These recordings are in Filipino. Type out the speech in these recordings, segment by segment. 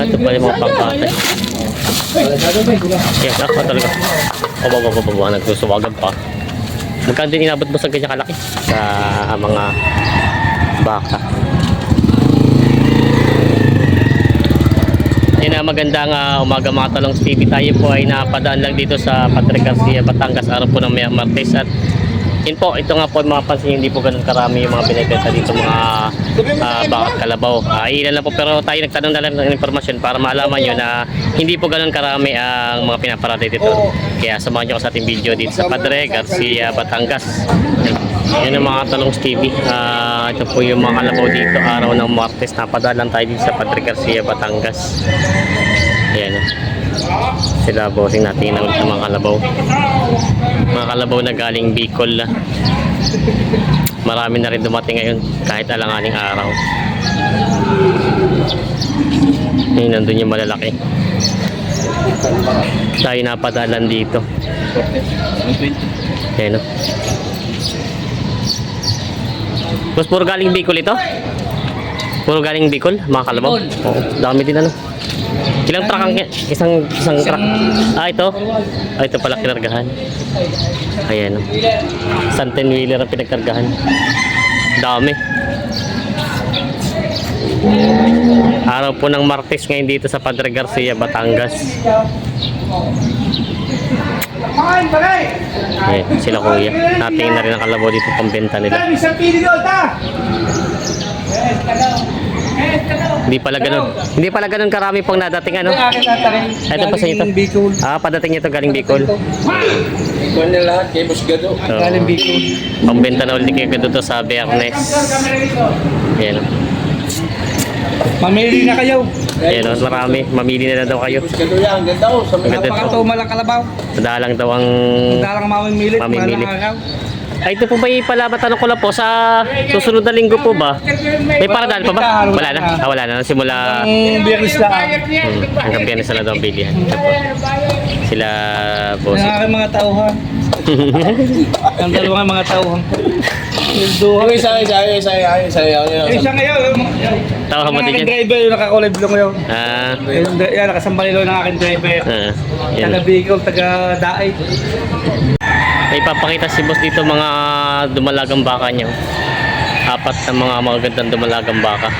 Ah, ito pala mga pangkatay. Yes, ako talaga. O, baba, baba, baba, nagsusuwagan pa. Magkano din inabot mo sa ganyan kalaki? Sa mga baka. Yan na magandang uh, umaga mga talong TV. Tayo po ay napadaan lang dito sa Padre Garcia, Batangas. Araw po ng Martes. At yun po, ito nga po mga pansin, hindi po ganun karami yung mga binibenta dito mga uh, baka kalabaw. Uh, ilan lang po pero tayo nagtanong na lang ng informasyon para maalaman nyo na hindi po ganun karami ang mga pinaparada dito. Kaya samahan nyo ko sa ating video dito sa Padre Garcia, Batangas. Yan ang mga talong TV. Ah, ito po yung mga kalabaw dito. Araw ng Martes. Napadalan tayo dito sa Padre Garcia, Batangas. Oh. Sila bossing natin ng mga kalabaw. Mga kalabaw na galing Bicol. Marami na rin dumating ngayon kahit alanganing araw. Ayun, nandun yung malalaki. Tayo napadalan dito. Ayan o. Boss, puro galing Bicol ito? Puro galing Bicol, mga kalabaw? Oo, dami din ano. Ilang truck ang isang isang truck? Ah, ito. Ah, ito pala kinargahan. Ayan. Isang 10 wheeler ang pinagkargahan. Dami. Araw po ng Martes ngayon dito sa Padre Garcia, Batangas. Ayan, sila kuya. Natingin na rin ang kalabaw dito pambenta nila. Isang pili doon, ta! Hindi pala ganun. Hindi pala ganun karami pong nadating ano. Ito pa sa ito. Bicol. Ah, padating ito galing Bicol. Ikaw na lahat kay Boss Gado. So, Galing Bicol. pambenta na ulit kayo dito sa Bernes. Ayan. Mamili na kayo. Ayan, oh, marami. Mamili na, na daw kayo. Boss Gado yan, ganda oh. Sa Ang ganda. Napakatuma lang kalabaw. Madalang daw ang... Dalang mamimili. Mamimili. Ay, ito po ba yung pala matanong ko lang po sa susunod na linggo po ba? May paradaan pa ba? Wala na. Ah, wala na. Simula Ang biyernes lang. hmm, hanggang biyernes na daw ang bilihan. Ito po. Sila Ang boss. aking mga tauhan. Ang dalawang mga tauhan. Silduhan. Yung isa, isa, isa, isa, isa, Yung isa. isa ngayon, Tawa ka aking yan? driver, yung nakakulay blong ngayon. Ah, Yung, yan, nakasambalilo ng aking driver. ah. Taga Bicol, taga Daay. May papakita si boss dito mga dumalagang baka niya. Apat na mga magagandang dumalagang baka.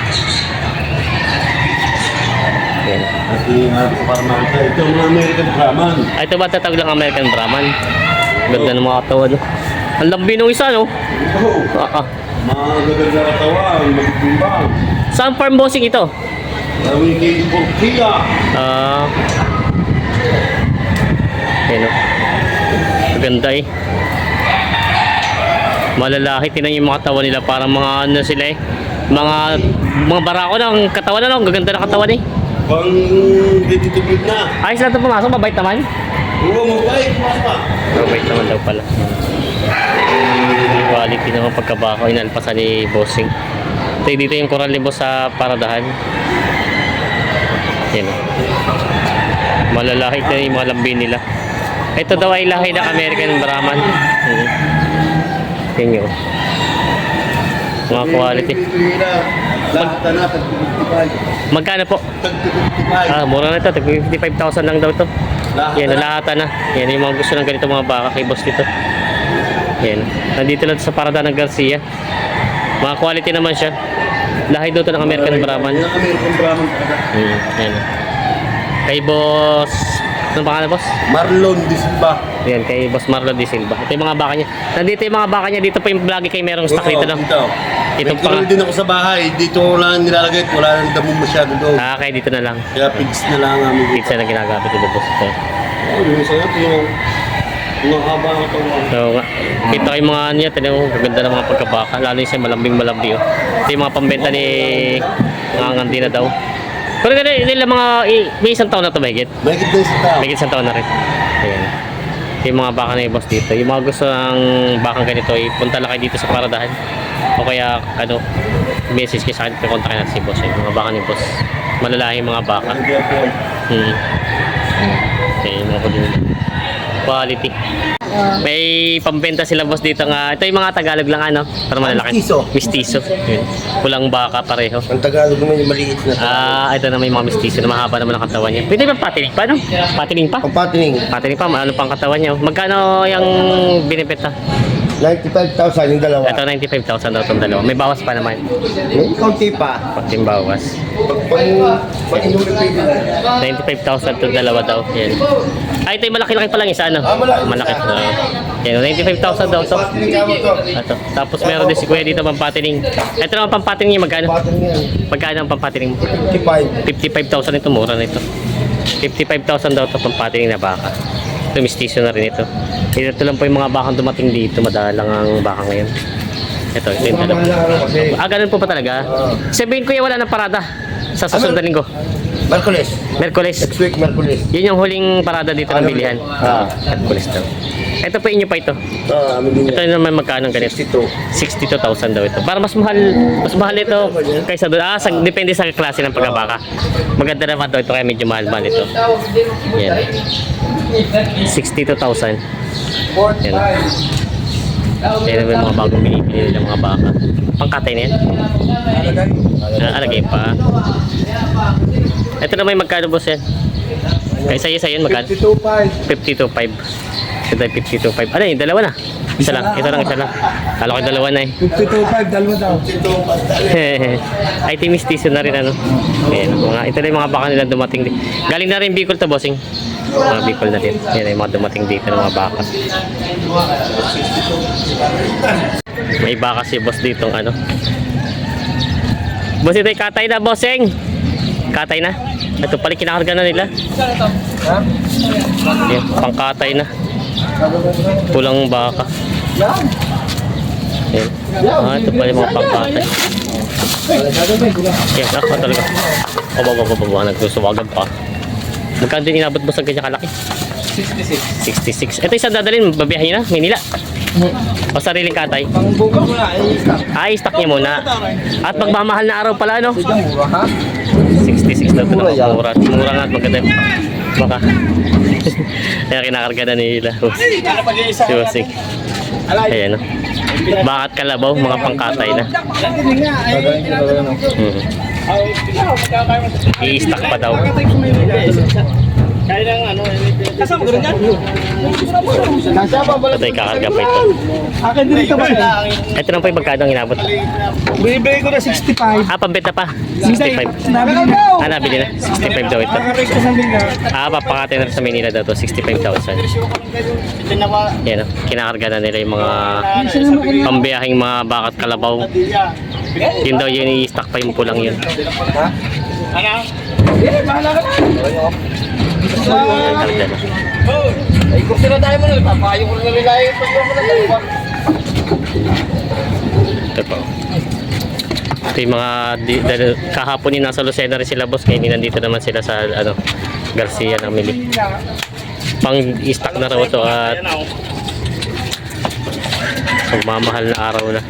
Yan. Ito mga American Brahman. Ay, ito ba tatawag lang American Brahman? Ganda ng mga katawan. no? Ang lambi nung isa, no? Ah, ah. Mga gaganda katawan, magbimbang. Saan farm bossing ito? Burkina. Ah. Yan, no? Maganda eh. Malalaki, tinan yung mga katawan nila. Parang mga ano sila eh. Mga mga barako na, ang katawan na, no? Ang gaganda na katawan eh. Pang build na. Ayos lang ito pumasok, mabait naman. Oo, mabait. Mas pa. Mabait naman daw pala. Quality naman pagkabako, inalpasan ni Bossing. Ito dito yung coral ni Boss sa paradahan. Yan. Malalaki na yung mga lambing nila. Ito daw ay lahi ng American Brahman. Hmm. Yan yun. Mga quality. Lahat na, tag 55. Magkano po? Tag 55. Ah, mura na ito. Tag 55,000 lang daw. Lahat Yan, na. nalahatan na. Yan yung mga gusto ng ganito mga baka kay boss dito. Yan. Nandito lang sa parada ng Garcia. Mga quality naman siya. Lahi daw ito ng American Brahman. American Brahman. Hmm, yan. Kay boss... Anong pangalan boss? Marlon Di Silva. Yan, kay boss Marlon Di Silva. Ito yung mga baka niya. Nandito yung mga baka niya. Dito pa yung vlog kay merong stock dito. No? Dito. Ito May pa. kilol din ako sa bahay. Dito ko lang nilalagay. at Wala nang damo masyado doon. Ah, kaya dito na lang. Kaya pigs na lang namin dito. Pizza na ginagamit dito boss. Ito. Oo, yung sa'yo. Yung yung haba ng katawan. So, nga. Kita ko yung mga ano niya, tinan mo, gaganda ng mga pagkabaka. Lalo yung siya malambing malambing. Oh. Ito yung mga pambenta ni Ngangandi na daw. Pero ganun, nila mga, may isang taon na ito mahigit. May din sa tao. May isang taon na rin. Ayan. Yung mga baka na boss dito. Yung mga gusto ng bakang ganito, ipunta lang kayo dito sa paradahan. O kaya, ano, message kayo sa akin, kontakin natin si boss. Yung mga baka ni boss. Malalaki yung mga baka. Hmm. Okay, yung mga pag Quality. May pambenta sila boss dito nga. Ito yung mga Tagalog lang ano. Para malalaki. Mistiso. Mistiso. Yun. Pulang baka pareho. Ang Tagalog naman yung maliit na Ah, ito na may mga mistiso na mahaba naman ang katawan niya. Pwede ba patining pa no? Patining pa? Ang patining, Patining pa, ano pang katawan niya. Magkano yung binibenta? 95,000 yung dalawa. Ito 95,000 daw itong dalawa. May bawas pa naman. May konti pa. Yung bawas. Pag pag inuwi pwede. 95,000 itong dalawa daw. Yan. Ay, ito yung malaki-laki pa lang isa ano? Ah, malaki. Malaki. Uh, yan, 95,000 daw ito. Ito. Tapos meron din si Kuya dito pampatining. Ito naman pampatining niya magkano? Magkano ang pampatining mo? 55. 55,000 ito, mura na ito. 55,000 daw ito pampatining na baka. Ito, mistiso na rin ito. Ito lang po yung mga bakang dumating dito. Madalang ang baka ngayon. Ito, ito yung na kasi. Ah, ganun po ba talaga? Sabihin ko wala ng parada sa susunod na linggo. Merkulis. Merkules. Next week, Merkulis. Yun yung huling parada dito ng Ano? bilihan. Ah. Merkules daw. Ito po inyo pa ito. Ah, amin din Ito naman magkano ang ganito? 62. 62,000 daw ito. Para mas mahal, mas mahal ito kaysa doon. Ah, sa, depende sa klase ng pagkabaka. Maganda naman daw ito kaya medyo mahal-mahal ito. Yan. 62,000. Yan. Yan yung mga bagong binibili ng mga baka. Pangkatay na yan. Ah, alagay pa. Ito naman yung magkano boss yan? Kaysa isa yun magkano? 52.5. 52.5. Ito ay 52.5. Ano yun? Dalawa na? Isa lang. Ito lang, isa lang. Kala ko dalawa na eh. 52.5, dalawa daw. Ay, timistiso na rin ano. Ayan, mga, ito na yung mga baka nila dumating. Galing na rin Bicol to, bossing. Mga Bicol na din. Yan yung mga dumating dito ng mga baka. May baka si boss dito ano. Boss, ito yung katay na, bossing. Katay na. Ito pala kinakarga na nila. Yan, pangkatay na. Pulang baka. Yan. Ah, ito pala mga pangkatay. Yes, ako talaga. O, baba, baba, baba, nagsusuwagan pa. Magkano din inabot mo sa ganyan kalaki? 66. 66. Ito isang dadalhin, babiyahin na, Manila. O sariling katay. Pang buka mo na, eh, stop. Ay, stock niya muna. At magmamahal na araw pala, no? Diyan, mura ha? 66 daw ito. Mura yan. Mura. Mura nga at maganda. Baka. Kaya kinakarga na nila. Si Wasik. Ayan, no? Bakat kalabaw, mga pangkatay na. I-stock pa daw. Kaya ng ano, kasama ko rin yan. Ito ay kakarga pa ito. Akin din ito ba? Ito lang po yung magkano ang inabot. Binibigay ko na 65. Ah, pambenta pa. 65. Sinabi ko daw. Ah, nabili na. 65 daw ito. Ah, papakatin na sa Manila daw to. 65,000. Yan, oh. kinakarga na nila yung mga pambiyahing mga bakat kalabaw. Yun daw yun, i-stock pa yung pulang yun. Ano? Eh, bahala ka na. Na. Ay, kung sila tayo mo na, papayo ko na nila yung pagkakas mo na tayo. Ito po. Ito yung mga, di, dahil kahapon yung nasa Lucena rin sila boss, kaya nandito naman sila sa, ano, Garcia ng Mili. Pang i-stock na raw ito at magmamahal na araw na.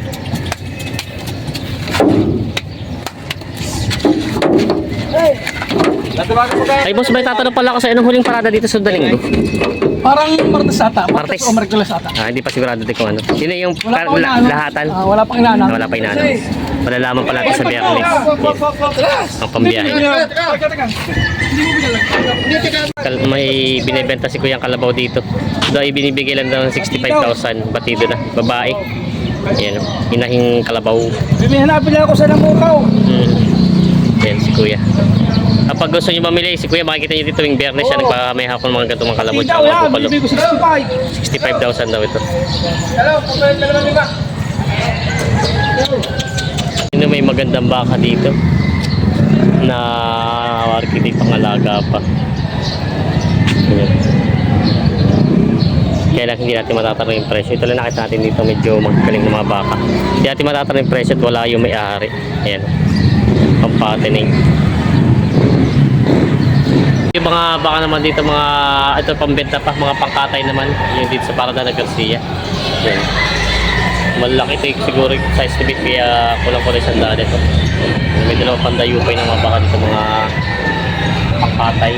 Natawagan ko kayo. Ay boss, may tatanong pala ako sa anong huling parada dito sa Dalingo? Parang Martes ata. Martes. Martes o Merkulis ata. Ah, hindi pa sigurado din kung ano. Sino yung Wala pa la- inaano. lahatan? Ah, wala pang inaano. Wala pa inaano. Malalaman pa natin sa biyernes. Ang pambiyahe. Kal- may binibenta si Kuyang Kalabaw dito. Doon ay binibigay lang daw ng 65,000. Batido na. Babae. Yan. oh. Inahing Kalabaw. Binihanapin niya ako sa namukaw. Hmm. Yan si Kuya. Kapag gusto niyo mamili, si Kuya makikita niyo dito yung biyernes siya. Nagpamay ako ng mga ganitong mga yan, ko 65. 65,000 daw ito. Hello, ka naman diba? Sino may magandang baka dito? Na marketing pangalaga pa. Ayan. Kaya lang hindi natin matatanong yung presyo. Ito lang nakita natin dito medyo magkaling ng mga baka. Hindi natin matatanong yung presyo at wala yung may-ari. Ayan. Pampatining. Yung mga baka naman dito, mga ito pambenta pa, mga pangkatay naman. Yung dito sa Parada na Garcia. Ayan. Malaki ito yung siguro yung size Bit kaya kulang ko rin sandaan ito. May dalawang pandayupay ng mga baka dito mga pangkatay.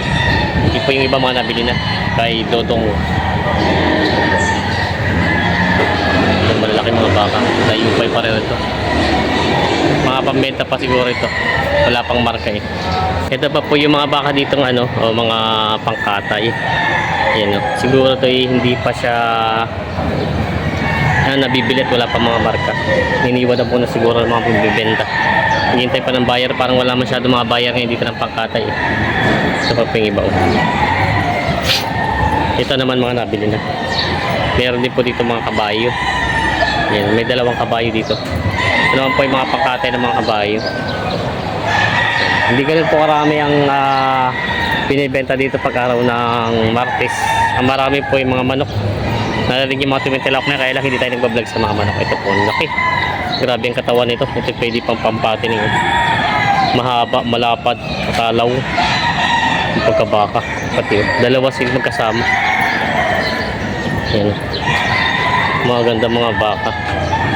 Hindi po yung iba mga nabili na kay Dodong. malalaki mga baka. Dayupay pa rin ito. Mga pambenta pa siguro ito. Wala pang marka eh. Ito pa po yung mga baka dito ng ano, o mga pangkatay. Yan o. Siguro to eh, hindi pa siya na nabibili at wala pa mga marka. Niniwan na po na siguro ng mga bibenta. Hintay pa ng buyer, parang wala masyado mga buyer ngayon dito ng pangkatay. Eh. Ito pa po yung iba. oh. Ito naman mga nabili na. Meron din po dito mga kabayo. Yan, may dalawang kabayo dito. Ito naman po yung mga pangkatay ng mga kabayo. Hindi ganun po karami ang ah, binibenta dito pag araw ng Martes. Ang marami po yung mga manok. Narinig yung mga tumitilak na kaya lang hindi tayo nagbablog sa mga manok. Ito po, laki. Grabe ang katawan nito. Ito pwede pang pampati nito. Mahaba, malapad, katalaw. Pagkabaka. Pati. Dalawa sila magkasama. Yan. Mga ganda mga baka.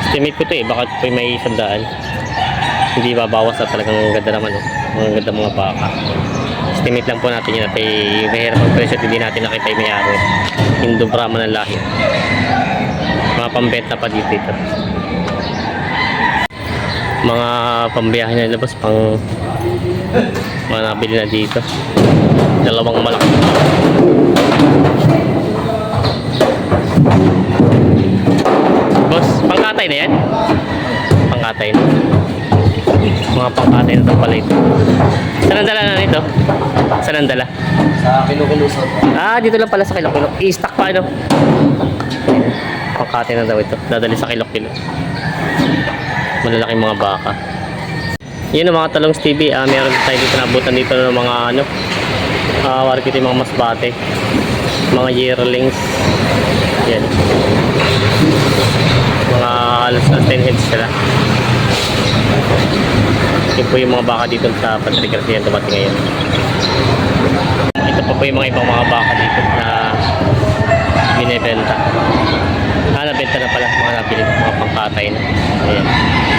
Estimate ko to eh. Baka po may sandaan. Hindi babawas na talagang ganda naman eh. Mga ganda mga baka. Estimate lang po natin yun at eh, mahirap ang presyo at hindi natin nakita yung mayari. Indo Brahman ng lahi. Mga pambenta pa dito ito. Mga pambiyahe na labas pang mga nabili na dito. Dalawang malaki. Pangkatay na yan? Pangkatay na. Mga pangkatay na pala ito. Saan ang dala na nito? Saan ang dala? Sa kinukilusot. Ah, dito lang pala sa Kilo-Kilo. I-stack pa ano? Pangkatay na daw ito. Dadali sa Kilo-Kilo. Malalaking mga baka. Yun ang mga talong Stevie. Ah, meron tayo dito nabutan dito ng mga ano. Ah, uh, yung mga masbate. Mga yearlings. Yan. Mga halos na 10 heads sila. Yun po yung mga baka dito sa Patrick Garcia dumating ngayon. Ito pa po yung mga ibang mga baka dito na binibenta. Ah, nabenta na pala mga nabili, mga pangkatay na. Ayan.